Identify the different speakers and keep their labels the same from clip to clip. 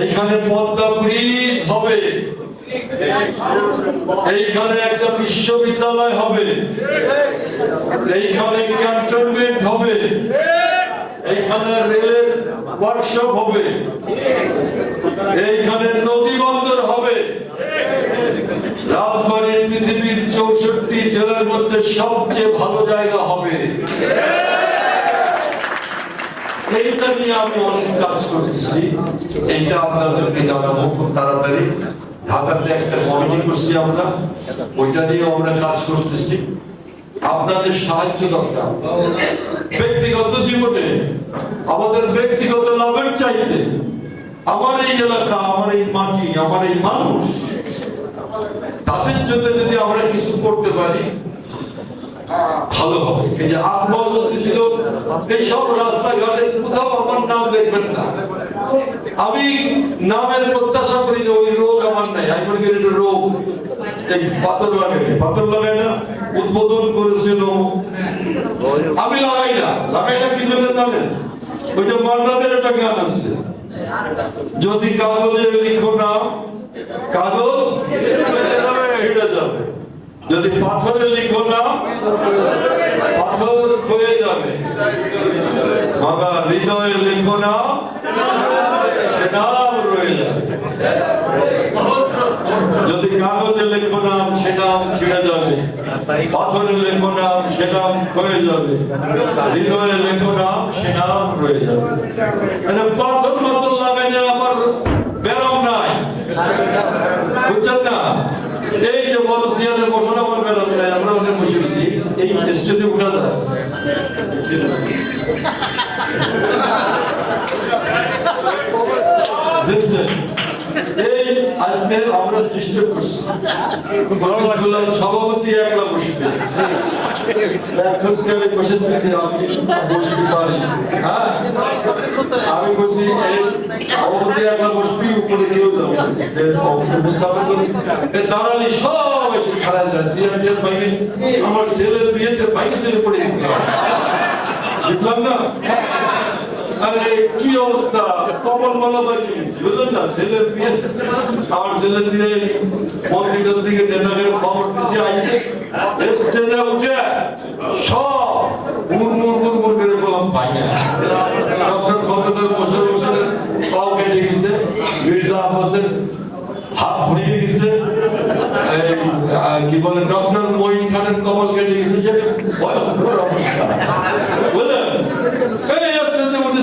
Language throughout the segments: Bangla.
Speaker 1: এইখানে পদ্মা ব্রিজ হবে। এইখানে একটা বিশ্ববিদ্যালয় হবে। এইখানে ক্যান্টনমেন্ট হবে। এইখানে রেলের ওয়ার্কশপ হবে। এইখানে নদী বন্দর হবে। রাজবাড়ি পৃথিবীর চৌষট্টি জেলার মধ্যে সবচেয়ে ভালো জায়গা হবে। এইটা আমি অনেক কাজ এইটা আপনাদেরকে জানাব খুব তাড়াতাড়ি। ঢাকাতে একটা কমিটি করছি আমরা, ওইটা আমরা কাজ করতেছি। আপনাদের সাহায্য দরকার। ব্যক্তিগত জীবনে, আমাদের ব্যক্তিগত লাভের চাইতে, আমার এই এলাকা, আমার এই মাটি, আমার এই মানুষ, তাদের জন্য যদি আমরা কিছু করতে পারি ভালো হবে। এই যে আকবর ছিল এইসব রাস্তাঘাটে কোথাও আমার নাম দেখবেন না। আমি নামের প্রত্যাশা করি না ওই রোগ আমার নাই। আমি মনে করি রোগ। এই পাথর লাগাই পাথর লাগাই না উদ্বোধন করেছিল। আমি লাগাই না। লাগাই না কি জন্য জানেন ওই যে মান্নাদের একটা গান আছে যদি কাগজে লিখো না কাগজ? ছিঁড়ে যদি পাথরে লিখো না পাথর ক্ষয়ে যাবে। বাবা, হৃদয়ে লিখো না সে নাম রয়ে যাবে। যদি কাগজে লেখো নাম সে নাম ছিঁড়ে যাবে। পাথরে ক্ষয়ে যাবে। হৃদয়ে লেখো নাম রয়ে যাবে। পাথর মতো লাগে না আমার বেরম নাই বুঝছেন না এই যে বড় বসানো আমার আমরা অনেক বসে গেছি এই স্টেজে উঠা যায় এই আজকে আমরা সৃষ্টি করছি। সভাপতি একলা বসবে। আমি বলছি সভাপতি একলা বসবি উপরে কেউ যাবে দাঁড়ালি সব এসে খেলা যায় সিআরপিএফ বাইরে আমার ছেলের বিয়েতে বাইরে গেছিল বুঝলাম না কি অবস্থা কপাল মালা বাজিয়ে বুঝলেন না ছেলের বিয়ে আমার ছেলের বিয়ে মন্ত্রীদের দিকে নেতাদের খবর দিছি আইছে স্টেজে উঠে মির্জা আব্বাসের হাত ভেঙে গেছে কি বলে, ডক্টর মঈন খানের কমল কেটে গেছে যে ভয়ঙ্কর অবস্থা বুঝলেন এই স্টেজের মধ্যে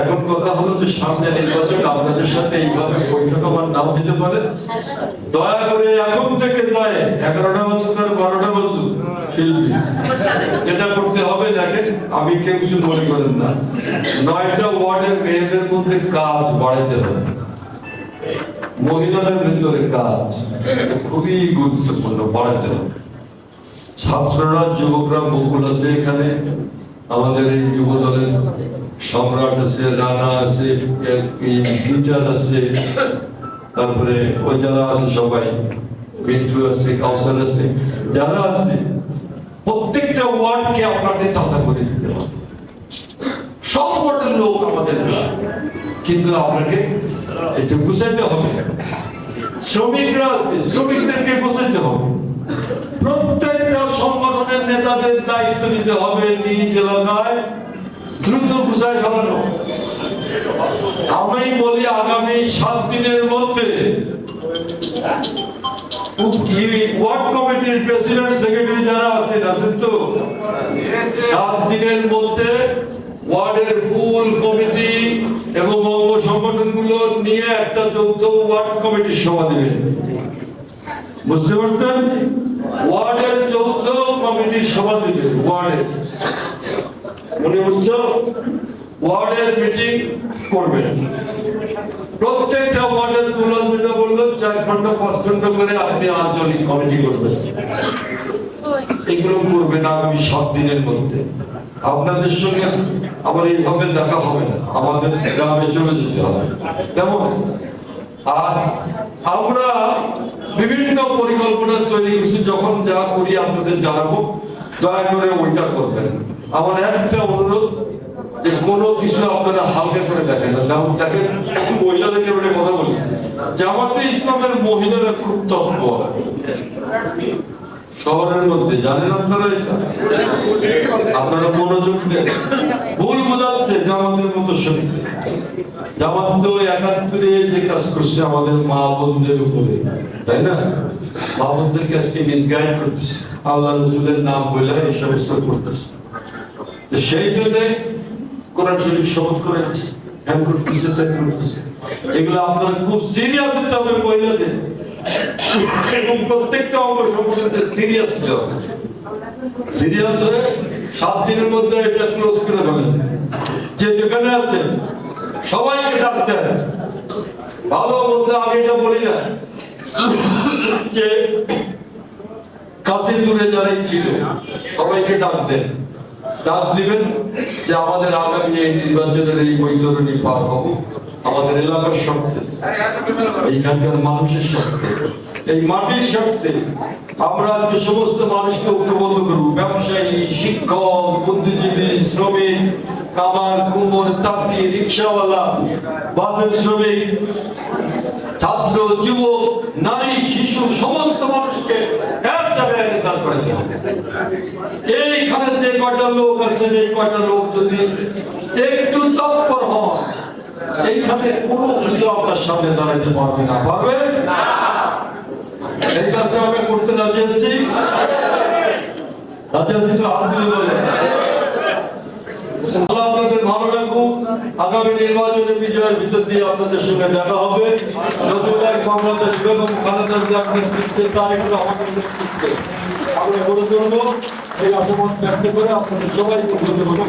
Speaker 1: এখন কথা হলো যে সামনে নির্বাচন আপনাদের সাথে এইভাবে বৈঠক আমার নাম দিতে পারে। দয়া করে এখন থেকে যায় এগারোটা বছর বারোটা বছর যেটা করতে হবে আমি কেউ কিছু মনে করেন না। নয়টা ওয়ার্ডের মেয়েদের মধ্যে কাজ বাড়াইতে হবে। মহিলাদের ভিতরে কাজ খুবই গুরুত্বপূর্ণ বাড়াতে হবে। ছাত্ররা, যুবকরা বকুল আছে এখানে। আমাদের এই যুব দলের সম্রাট আছে রানা আছে ফিউচার আছে, তারপরে ওই যারা আছে সবাই, মিন্টু আছে, কাউসার আছে, যারা আছে, প্রত্যেকটা ওয়ার্ডকে আপনাদের তাজা করে দিতে হবে। সব লোক আমাদের কিন্তু আপনাকে একটু বুঝাইতে হবে। শ্রমিকরা আছে, শ্রমিকদেরকে বুঝাইতে হবে। প্রত্যেকটা সংগঠনের নেতাদের দায়িত্ব নিতে হবে নিজ এলাকায়। দ্রুত বুঝায় ফেলানো। আমি বলি আগামী সাত দিনের মধ্যে ওয়ার্ডের কমিটি এবং নিয়ে একটা যৌথ ওয়ার্ড কমিটির সভা দেবেন। বুঝতে পারছেন? ওয়ার্ডের যৌথ কমিটির সভা দিবে ওয়ার্ডের। মনে বুঝছ ওয়ার্ডের মিটিং করবেন। প্রত্যেকটা ওয়ার্ডের তুলন যেটা বলল চার ঘণ্টা, পাঁচ ঘণ্টা করে আপনি আঞ্চলিক কমিটি করবেন। এগুলো করবেন আগামী সাত দিনের মধ্যে। আপনাদের সঙ্গে আমার এইভাবে দেখা হবে না। আমাদের গ্রামে চলে যেতে হবে। কেমন? আর আমরা বিভিন্ন পরিকল্পনা তৈরি করছি, যখন যা করি আপনাদের জানাব। দয়া করে ওইটা করবেন। আমার একটা অনুরোধ যে কোনো কিছু আপনারা হালকা করে দেখেন। না দেখেন, একটু মহিলাদের কথা বলি। জামাতে ইসলামের মহিলারা খুব তৎপর শহরের মধ্যে জানেন আপনারা এটা? আপনারা মনোযোগ দেন। ভুল বোঝাচ্ছে জামাতের মতো শক্তি। জামাত তো একাত্তরে যে কাজ করছে আমাদের মা বোনদের উপরে, তাই না? মা বোনদেরকে আজকে মিসগাইড করতেছে। আল্লাহ রসুলের নাম বলে এই সমস্ত করতেছে। সেই জন্য কোরআন শরীফ শপথ করে হ্যাঁ এগুলো আপনারা খুব সিরিয়াস হতে হবে এবং প্রত্যেকটা অঙ্গ সম্পর্কে সিরিয়াস হতে সিরিয়াস হয়ে সাত দিনের মধ্যে এটা ক্লোজ করে ফেলেন যে যেখানে আছেন সবাইকে ডাকতে ভালো মধ্যে আমি এটা বলি না। যে কাছে দূরে যারাই ছিল, সবাইকে ডাকতেন ডাক দিবেন যে আমাদের আগামী নির্বাচনের এই বৈতরণী পার হব। আমাদের এলাকার শক্তি, এইখানকার মানুষের শক্তি, এই মাটির শক্তি। আমরা আজকে সমস্ত মানুষকে ঐক্যবদ্ধ করব, ব্যবসায়ী, শিক্ষক, বুদ্ধিজীবী, শ্রমিক, কামার, কুমোর, তাঁতি, রিক্সাওয়ালা, বাসের শ্রমিক, ছাত্র, যুবক, নারী, শিশু, সমস্ত মানুষকে এইখানে যে কয়টা লোক আছে এই কয়টা লোক যদি একটু তৎপর হন এইখানে কোনো কিছু আপনার সামনে দাঁড়াইতে পারবে না পারবে? এই কাজটা আমরা করতে রাজি আছি? রাজি আছি তো হাত তুলে বলে আল্লাহ আপনাদের ভালো রাখুক। আগামী নির্বাচনে বিজয়ের ভিতর দিয়ে আপনাদের সঙ্গে দেখা হবে। রসুল্লাহ বেগম খালেদা আমরা করে চলবো এই আশাবাদ ব্যক্ত করে আপনাদের সবাইকে ধন্যবাদ